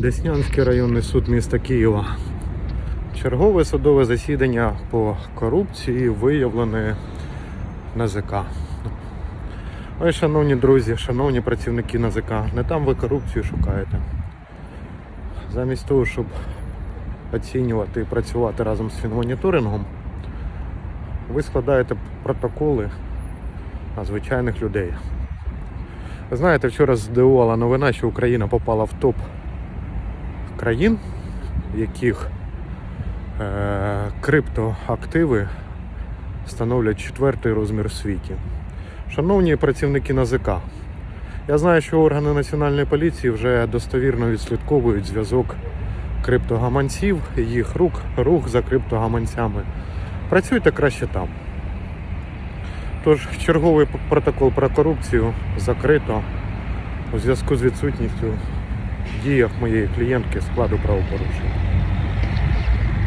Деснянський районний суд міста Києва. Чергове судове засідання по корупції виявлене НАЗК. Ой, шановні друзі, шановні працівники НАЗК, не там ви корупцію шукаєте. Замість того, щоб оцінювати і працювати разом з фінмоніторингом, ви складаєте протоколи на звичайних людей. Ви знаєте, вчора здивувала новина, що Україна попала в топ країн, в яких е, криптоактиви становлять четвертий розмір в світі. Шановні працівники НАЗК, я знаю, що органи національної поліції вже достовірно відслідковують зв'язок криптогаманців, їх рук, рух за криптогаманцями. Працюйте краще там. Тож черговий протокол про корупцію закрито у зв'язку з відсутністю діях моєї клієнтки складу правопорушень.